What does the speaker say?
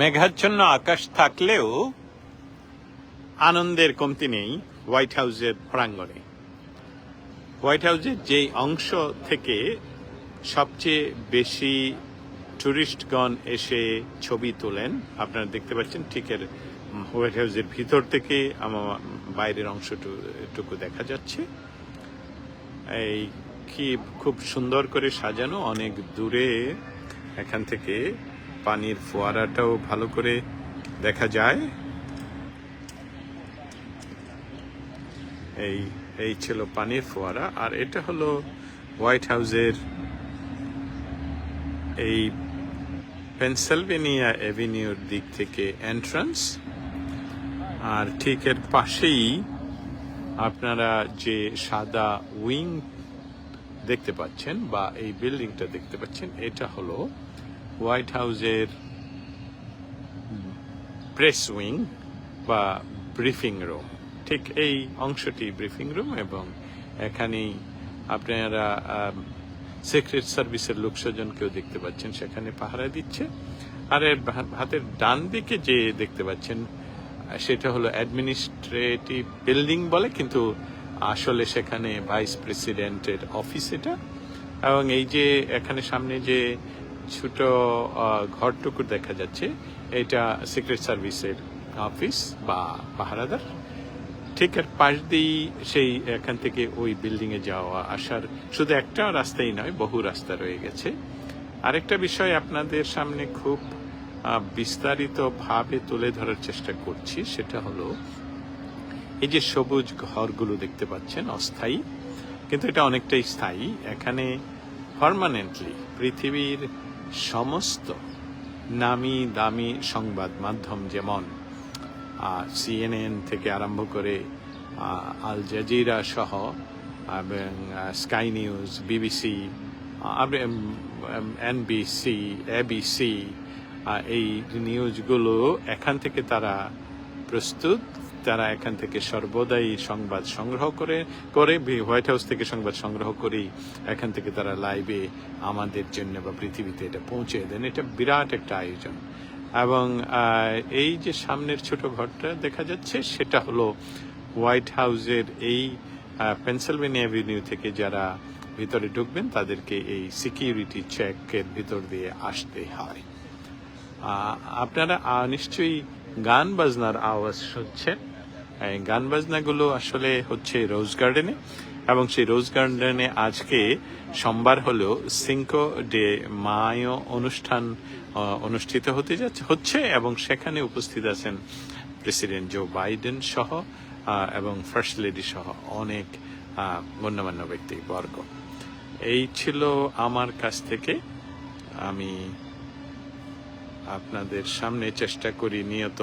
মেঘাচ্ছন্ন আকাশ থাকলেও আনন্দের কমতি নেই হোয়াইট হাউসের প্রাঙ্গণে। হোয়াইট হাউসের যেই অংশ থেকে সবচেয়ে বেশি টুরিস্টগণ এসে ছবি তোলেন, আপনারা দেখতে পাচ্ছেন ঠিক এর হোয়াইট হাউসের ভিতর থেকে আমার বাইরের অংশটুকু দেখা যাচ্ছে। এই কি খুব সুন্দর করে সাজানো, অনেক দূরে এখান থেকে পানির ফোয়ারাটাও ভালো করে দেখা যায়। এই এই ছিল পানির ফোয়ারা। আর এটা হলো হোয়াইট হাউসের এই পেনসিলভেনিয়া অ্যাভিনিউর দিক থেকে এন্ট্রান্স। আর ঠিক এর পাশেই আপনারা যে সাদা উইং দেখতে পাচ্ছেন বা এই বিল্ডিংটা দেখতে পাচ্ছেন, এটা হলো হোয়াইট হাউসের প্রেস উইং বা ব্রিফিং রুম ঠিক এই অংশটি ব্রিফিং রুম এবং এখানেই আপনারা সিক্রেট সার্ভিসের লোকস্বজনকেও দেখতে পাচ্ছেন, সেখানে পাহারা দিচ্ছে। আর হাতের ডান দিকে যে দেখতে পাচ্ছেন, সেটা হলো অ্যাডমিনিস্ট্রেটিভ বিল্ডিং বলে, কিন্তু আসলে সেখানে ভাইস প্রেসিডেন্টের অফিস এটা। এবং এই যে এখানে সামনে যে ছোট ঘরটুকু দেখা যাচ্ছে। এটা সিক্রেট সার্ভিসের অফিস বা পাহারাদার। ঠিক এর পাশ দিয়েই সেই এখান থেকে ওই বিল্ডিং এ যাওয়া আসার শুধু একটা রাস্তাই নয়, বহু রাস্তা রয়ে গেছে। আরেকটা বিষয় আপনাদের সামনে খুব বিস্তারিত ভাবে তুলে ধরার চেষ্টা করছি, সেটা হলো, এই যে সবুজ ঘরগুলো দেখতে পাচ্ছেন, অস্থায়ী। কিন্তু এটা অনেকটাই স্থায়ী। এখানে পার্মানেন্টলি পৃথিবীর সমস্ত নামি দামি সংবাদ মাধ্যম যেমন সিএনএন থেকে আরম্ভ করে আল জাজিরা সহ, এবং sky news BBC NBC ABC এই নিউজগুলো এখান থেকে তারা প্রস্তুত তারা এখান থেকে সর্বদাই সংবাদ সংগ্রহ করে করে হোয়াইট হাউস থেকে সংবাদ সংগ্রহ করেই এখান থেকে তারা লাইভে আমাদের জন্য বা পৃথিবীতে এটা পৌঁছে দেন। এটা বিরাট একটা আয়োজন। এবং এই যে সামনের ছোট ঘরটা দেখা যাচ্ছে, সেটা হলো হোয়াইট হাউসের এই পেনসিলভেনিয়া অ্যাভিনিউ থেকে যারা ভিতরে ঢুকবেন, তাদেরকে এই সিকিউরিটি চেকের ভিতর দিয়ে আসতে হয়। আপনারা নিশ্চয়ই গান বাজনার আওয়াজ শুনছেন। গান বাজনাগুলো আসলে হচ্ছে রোজ গার্ডেনে এবং সেই রোজ গার্ডেনে আজকে সোমবার হলেও সিঙ্কো ডে মায় অনুষ্ঠান অনুষ্ঠিত হতে যাচ্ছে, হচ্ছে এবং সেখানে উপস্থিত আছেন প্রেসিডেন্ট জো বাইডেন সহ এবং ফার্স্ট লেডি সহ অনেক গণ্যমান্য ব্যক্তি, বর্গ। এই ছিল আমার কাছ থেকে। আমি আপনাদের সামনে চেষ্টা করি নিয়ত